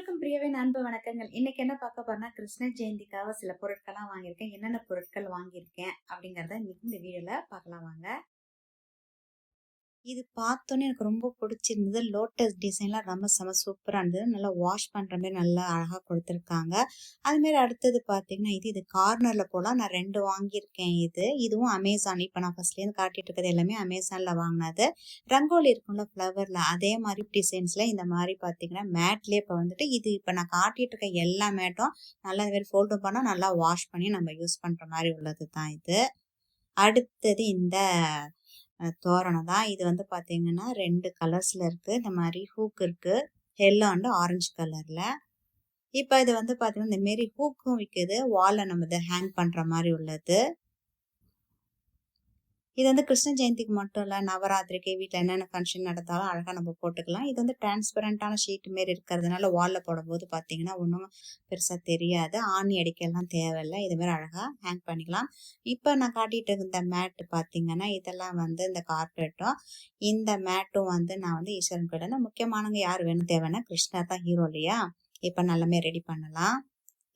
அனைவருக்கும் பிரியவே அன்பு வணக்கங்கள். இன்னைக்கு என்ன பார்க்க போறோம்னா கிருஷ்ண ஜெயந்திக்காக சில பொருட்கள்லாம் வாங்கியிருக்கேன். என்னென்ன பொருட்கள் வாங்கியிருக்கேன் அப்படிங்கறத இன்னைக்கு இந்த வீடியோல பார்க்கலாம் வாங்க. இது பார்த்தோன்னே எனக்கு ரொம்ப பிடிச்சிருந்தது. லோட்டஸ் டிசைன்லாம் ரொம்ப செம சூப்பராக இருந்தது. நல்லா வாஷ் பண்ணுற மாதிரி நல்லா அழகாக கொடுத்துருக்காங்க. அதுமாரி அடுத்தது பார்த்தீங்கன்னா இது இது கார்னரில் போகலாம் நான் ரெண்டு வாங்கியிருக்கேன் இது. இதுவும் அமேசான் இப்போ நான் ஃபர்ஸ்ட்லேருந்து காட்டிட்டு இருக்கிறது எல்லாமே அமேசானில் வாங்கினது. ரங்கோலி இருக்கும்ல ஃப்ளவரில் அதே மாதிரி டிசைன்ஸில் இந்த மாதிரி பார்த்தீங்கன்னா மேட்லேயே இப்போ வந்துட்டு இது இப்போ நான் காட்டிட்டு இருக்க எல்லா மேட்டும் நல்லா இந்த மாதிரி ஃபோல்டும் பண்ணால் நல்லா வாஷ் பண்ணி நம்ம யூஸ் பண்ணுற மாதிரி உள்ளது தான் இது. அடுத்தது இந்த தோரணம் தான். இது வந்து பார்த்தீங்கன்னா ரெண்டு கலர்ஸில் இருக்குது இந்த மாதிரி ஹூக் இருக்குது எல்லோ அண்ட் ஆரஞ்சு கலரில் இப்போ இது வந்து பார்த்தீங்கன்னா இந்த மாரி ஹூக்கும் விற்கிது வாலில் நம்ம இதை ஹேங் பண்ணுற மாதிரி உள்ளது. இது வந்து கிருஷ்ண ஜெயந்திக்கு மட்டும் இல்லை நவராத்திரிக்கு வீட்டில் என்னென்ன ஃபங்க்ஷன் நடத்தாலும் அழகாக நம்ம போட்டுக்கலாம். இது வந்து டிரான்ஸ்பரண்டான ஷீட் மாரி இருக்கிறதுனால வாலில் போடும்போது பார்த்தீங்கன்னா ஒன்றும் பெருசாக தெரியாது. ஆணி அடிக்கலாம் தேவையில்லை. இது மாதிரி அழகாக ஹேங் பண்ணிக்கலாம். இப்போ நான் காட்டிட்டு இருந்த மேட் பார்த்தீங்கன்னா இதெல்லாம் வந்து இந்த கார்பெட்டும் இந்த மேட்டும் வந்து நான் வந்து ஈஸ்வரன் கோயிலில் முக்கியமானவங்க யார் வேணும் தேவைன்னா கிருஷ்ணா தான் ஹீரோ இல்லையா? இப்போ நல்லாமே ரெடி பண்ணலாம்.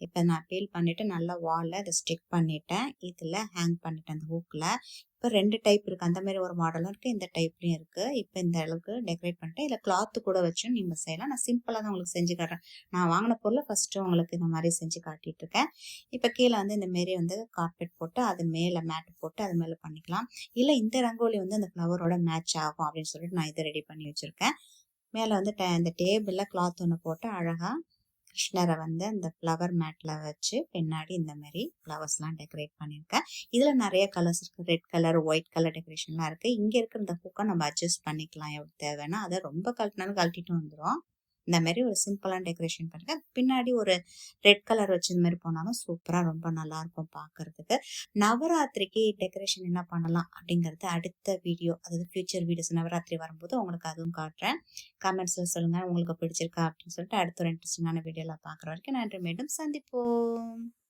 இப்போ நான் பீல் பண்ணிவிட்டு நல்லா வாலில் அதை ஸ்டிக் பண்ணிட்டேன். இதில் ஹேங் பண்ணிட்டேன் அந்த ஹூக்கில் இப்போ ரெண்டு டைப் இருக்குது அந்த மாதிரி ஒரு மாடலும் இருக்குது இந்த டைப்லையும் இருக்குது இப்போ இந்த அளவுக்கு டெக்கரேட் பண்ணிட்டேன். இதில் கிளாத்து கூட வச்சும் நீங்கள் செய்யலாம். நான் சிம்பிளாக தான் உங்களுக்கு செஞ்சு காட்டுறேன். நான் வாங்கின பொருளை ஃபஸ்ட்டு உங்களுக்கு இந்த மாதிரி செஞ்சு காட்டிகிட்ருக்கேன் இருக்கேன். இப்போ கீழே வந்து இந்த மாரி வந்து கார்பெட் போட்டு அது மேலே மேட் போட்டு அது மேலே பண்ணிக்கலாம். இல்லை இந்த ரங்கோலி வந்து அந்த ஃப்ளவரோட மேட்ச் ஆகும் அப்படின்னு சொல்லிட்டு நான் இதை ரெடி பண்ணி வச்சுருக்கேன். மேலே வந்து ட இந்த டேபிளில் கிளாத் ஒன்று போட்டு அழகாக கிருஷ்ணரை வந்து அந்த ஃப்ளவர் மேட்டில் வச்சு பின்னாடி இந்த மாதிரி ஃப்ளவர்ஸ்லாம் டெக்கரேட் பண்ணியிருக்கேன். இதில் நிறைய கலர்ஸ் இருக்குது ரெட் கலர் ஒயிட் கலர் டெக்கரேஷன்லாம் இருக்குது இங்கே இருக்கிற இந்த ஹூக்கை நம்ம அட்ஜஸ்ட் பண்ணிக்கலாம். எவ்வளோ தேவைன்னா அதை ரொம்ப கழட்டினாலும் கழட்டிட்டு வந்துடும் இந்த மாதிரி ஒரு சிம்பிளாக டெக்கரேஷன் பண்ணுங்கள் பின்னாடி ஒரு ரெட் கலர் வச்சு இந்த மாதிரி போனாலும் சூப்பராக ரொம்ப நல்லா இருக்கும் நவராத்திரிக்கு டெக்கரேஷன் என்ன பண்ணலாம் அப்படிங்கிறது அடுத்த வீடியோ அதாவது ஃபியூச்சர் வீடியோஸ் நவராத்திரி வரும்போது உங்களுக்கு அதுவும் காட்டுறேன். கமெண்ட்ஸில் சொல்லுங்கள் உங்களுக்கு பிடிச்சிருக்கா அப்படின்னு சொல்லிட்டு அடுத்த ஒரு இன்ட்ரெஸ்டிங்கான வீடியோவில் பார்க்குற வரைக்கும் நன்றி. மீண்டும் சந்திப்போம்.